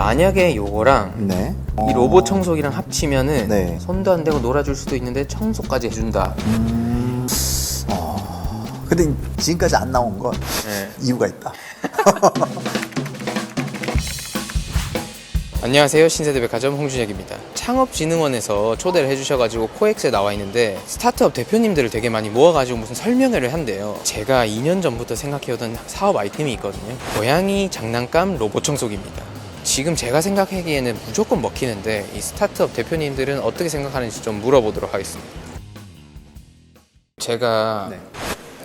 만약에 요거랑 네. 이 로봇 청소기랑 합치면은 네. 손도 안 대고 놀아줄 수도 있는데 청소까지 해준다. 음. 어. 근데 지금까지 안 나온 건 네. 이유가 있다. 안녕하세요 신세대 백화점 홍준혁입니다 창업진흥원에서 초대를 해주셔가지고 코엑스에 나와 있는데 스타트업 대표님들을 되게 많이 모아가지고 무슨 설명회를 한대요 제가 2년 전부터 생각해오던 사업 아이템이 있거든요 고양이 장난감 로봇 청소기입니다 지금 제가 생각하기에는 무조건 먹히는데 이 스타트업 대표님들은 어떻게 생각하는지 좀 물어보도록 하겠습니다 제가 네.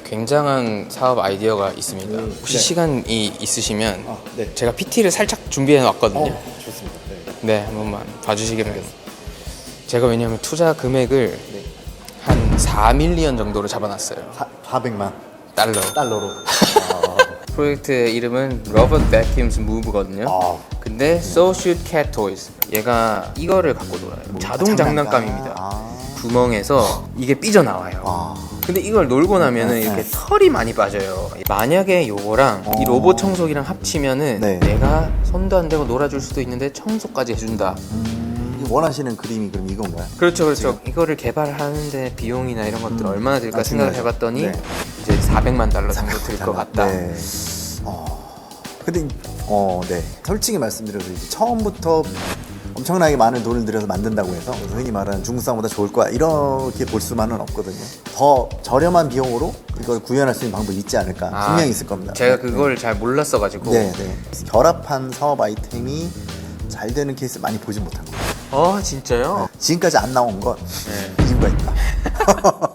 굉장한 사업 아이디어가 있습니다 혹시 네. 시간이 있으시면 아, 네. 제가 PT를 살짝 준비해 놨거든요 좋습니다. 네. 네, 한 번만 봐주시겠어요? 제가 왜냐면 투자 금액을 네. 한 4밀리언 정도로 잡아놨어요. 사, 400만 달러. 달러로. 프로젝트의 이름은 Vacuums Move거든요. 아. 근데 So Should Cat Toys. 얘가 이거를 갖고 놀아요. 자동 장난감입니다. 아. 구멍에서 이게 삐져나와요. 아. 근데 이걸 놀고 나면은 네, 이렇게 네. 털이 많이 빠져요. 만약에 요거랑 이 어. 로봇 청소기랑 합치면은 네. 내가 손도 안 대고 놀아줄 수도 있는데 청소까지 해준다. 음, 원하시는 그림이 그럼 이건가요? 그렇죠, 그렇죠. 이거를 개발하는데 비용이나 이런 것들 얼마나 들까 아, 생각을 중요하죠. 해봤더니 네. 이제 400만 달러 정도 들 것 같다. 네. 어. 근데 어, 네. 솔직히 말씀드려도 이제 처음부터 엄청나게 많은 돈을 들여서 만든다고 해서 흔히 말하는 중국 사람보다 좋을 거야 이렇게 볼 수만은 없거든요. 더 저렴한 비용으로 이걸 구현할 수 있는 방법이 있지 않을까 아, 분명히 있을 겁니다. 제가 그걸 잘 몰랐어가지고. 네, 네. 결합한 사업 아이템이 잘 되는 케이스 많이 보진 못한 거예요. 어, 진짜요? 지금까지 안 나온 건 네. 이유가 있다.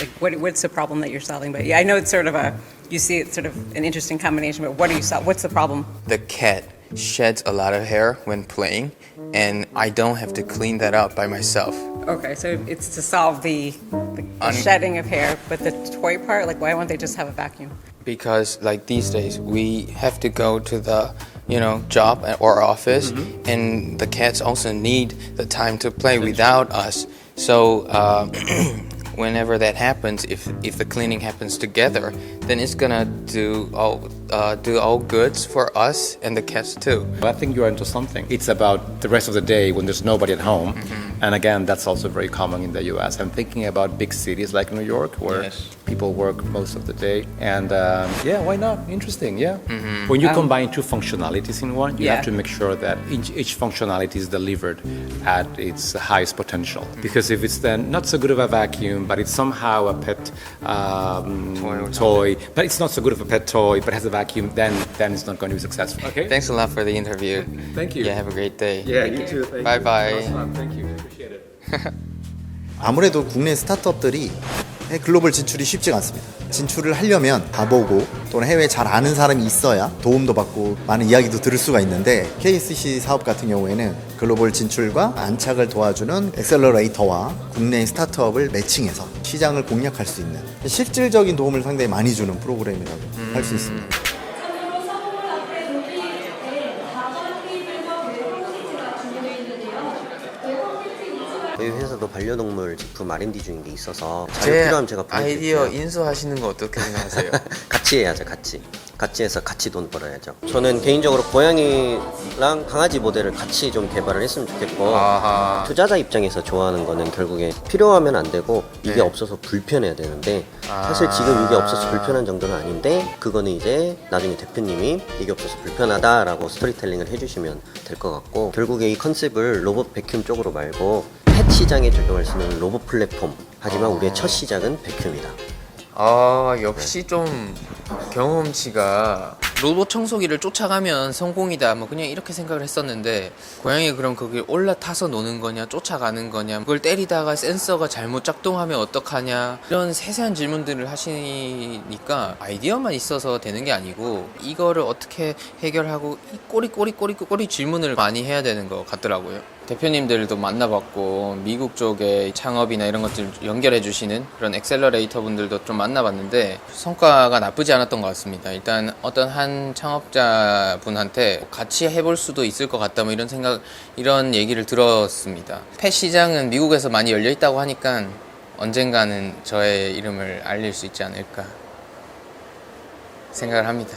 Like, what, what's the problem that you're solving? But yeah, I know it's sort of a, you see it's sort of an interesting combination, but what are you, sol- what's the problem? The cat sheds a lot of hair when playing, and I don't have to clean that up by myself. Okay, so it's to solve the, the Un- shedding of hair, but the toy part, like, why won't they just have a vacuum? because like these days we have to go to the you know job or office and the cats also need the time to play without us so uh, whenever that happens if if the cleaning happens together then it's gonna do all uh, do all goods for us and the cats too I think you're into something. It's about the rest of the day when there's nobody at home. And again, that's also very common in the US. I'm thinking about big cities like New York where Yes. people work most of the day. And um, yeah, why not? Interesting, yeah. When you combine two functionalities in one, you Yeah. have to make sure that each, each functionality is delivered at its highest potential. Because if it's then not so good of a vacuum, but it's somehow a pet um, Toy or toy, but it's not so good of a pet toy, but has a vacuum, then then it's not going to be successful. Okay. thanks a lot for the interview Thank you. yeah have a great day Yeah, you too. Thank bye you. bye Awesome. Thank you. Appreciate it. 아무래도 국내 스타트업들이 글로벌 진출이 쉽지가 않습니다. 진출을 하려면 가보고 또는 해외에 잘 아는 사람이 있어야 도움도 받고 많은 이야기도 들을 수가 있는데 KSC 사업 같은 경우에는 글로벌 진출과 안착을 도와주는 엑셀러레이터와 국내 스타트업을 매칭해서 시장을 공략할 수 있는 실질적인 도움을 상당히 많이 주는 프로그램이라고 할수 있습니다. 저희 회사도 반려동물 제품 R&D 중인 게 있어서 잘제 필요하면 제가 아이디어 보내드릴게요. 인수하시는 거 어떻게 생각하세요? 같이 해야죠, 같이. 같이 해서 같이 돈 벌어야죠. 저는 개인적으로 고양이랑 강아지 모델을 같이 좀 개발을 했으면 좋겠고 아하. 투자자 입장에서 좋아하는 거는 결국에 필요하면 안 되고 이게 네. 없어서 불편해야 되는데 사실 아. 지금 이게 없어서 불편한 정도는 아닌데 그거는 이제 나중에 대표님이 이게 없어서 불편하다라고 스토리텔링을 해주시면 될 것 같고 결국에 이 컨셉을 로봇 베큐um 쪽으로 말고 펫 시장에 적용할 수 있는 로봇 플랫폼. 하지만 우리의 첫 시작은 베큐um이다. 아 역시 좀 경험치가 로봇 청소기를 쫓아가면 성공이다. 뭐 그냥 이렇게 생각을 했었는데 고양이 그럼 거기 올라타서 노는 거냐 쫓아가는 거냐 그걸 때리다가 센서가 잘못 작동하면 어떡하냐 이런 세세한 질문들을 하시니까 아이디어만 있어서 되는 게 아니고 이거를 어떻게 해결하고 이 꼬리 꼬리 꼬리 꼬리 질문을 많이 해야 되는 것 같더라고요 대표님들도 만나봤고 미국 쪽에 창업이나 이런 것들 연결해 주시는 그런 엑셀러레이터 분들도 좀 만나봤는데 성과가 나쁘지 않았던 것 같습니다. 일단 어떤 한 창업자 분한테 같이 해볼 수도 있을 것 같다 뭐 이런 생각 이런 얘기를 들었습니다. 펫 시장은 미국에서 많이 열려 있다고 하니까 언젠가는 저의 이름을 알릴 수 있지 않을까 생각을 합니다.